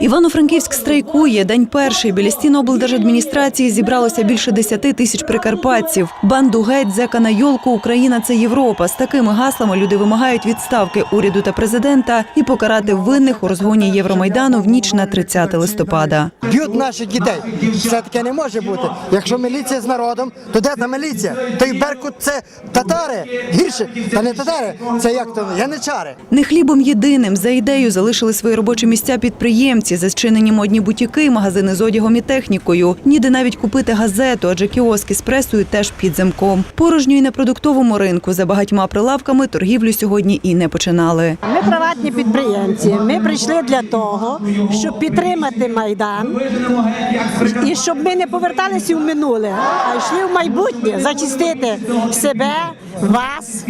Івано-Франківськ страйкує. День перший. Біля стін облдержадміністрації зібралося більше 10 тисяч прикарпатців. Банду геть, зека на йолку, Україна це Європа. З такими гаслами люди вимагають відставки уряду та президента і покарати винних у розгоні Євромайдану в ніч на 30 листопада. б'ють наших дітей. Це таке не може бути. Якщо міліція з народом, то де та міліція? Той Беркут це татари. Гірше, та не татари. Це як то яничари. Не хлібом єдиним за ідею залишили свої робочі місця підприємці, зачинені модні бутіки, магазини з одягом і технікою. Ніде навіть купити газету, адже кіоски з пресою теж під замком. Порожньо і на продуктовому ринку за багатьма прилавками торгівлю сьогодні і не починали. Ми приватні підприємці. Ми прийшли для того, щоб підтримати майдан і щоб ми не поверталися в минуле, а йшли в майбутнє зачистити себе, вас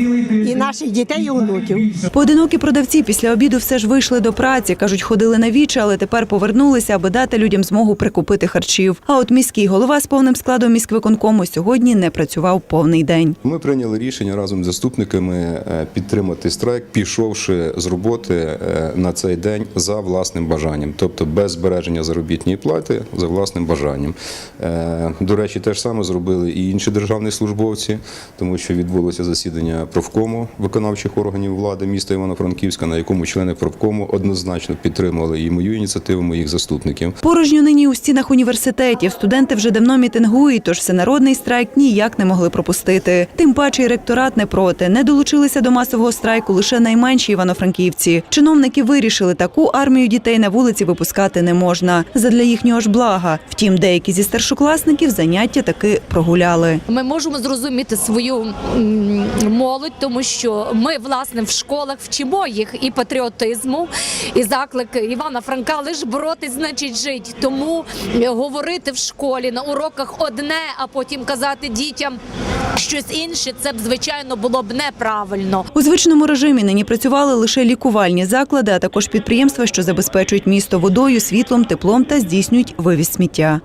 і наших дітей і онуків. Поодинокі продавці після обіду все ж вийшли до праці. кажуть, ходили на вічі, але тепер повернулися, аби дати людям змогу прикупити харчів. А от міський голова з повним складом міськвиконкому сьогодні не працював повний день. Ми прийняли рішення разом з заступниками е, підтримати страйк, пішовши з роботи е, на цей день за власним бажанням, тобто без збереження заробітної плати за власним бажанням. Е, До речі, те ж саме зробили і інші державні службовці, тому що відбулося засідання профкому виконавчих органів влади міста Івано-Франківська, на якому члени профкому однозначно підтримали і мою ініціативу, моїх заступників. Порожньо нині у стінах університетів студенти вже давно мітингують, тож всенародний страйк ніяк не могли пропустити. Тим паче, і ректорат не проти. Не долучилися до масового страйку лише найменші івано-франківці. Чиновники вирішили, таку армію дітей на вулиці випускати не можна. Задля їхнього ж блага. Втім, деякі зі старшокласників заняття таки прогуляли. Ми можемо зрозуміти свою молодь, тому що ми власне в школах вчимо їх і патріотизму, і заклик Івана Франка лиш боротись, значить жить. Тому е, говорити в школі на уроках одне, а потім казати дітям щось інше, це б звичайно було б неправильно. У звичному режимі нині працювали лише лікувальні заклади, а також підприємства, що забезпечують місто водою, світлом, теплом та здійснюють вивіз сміття.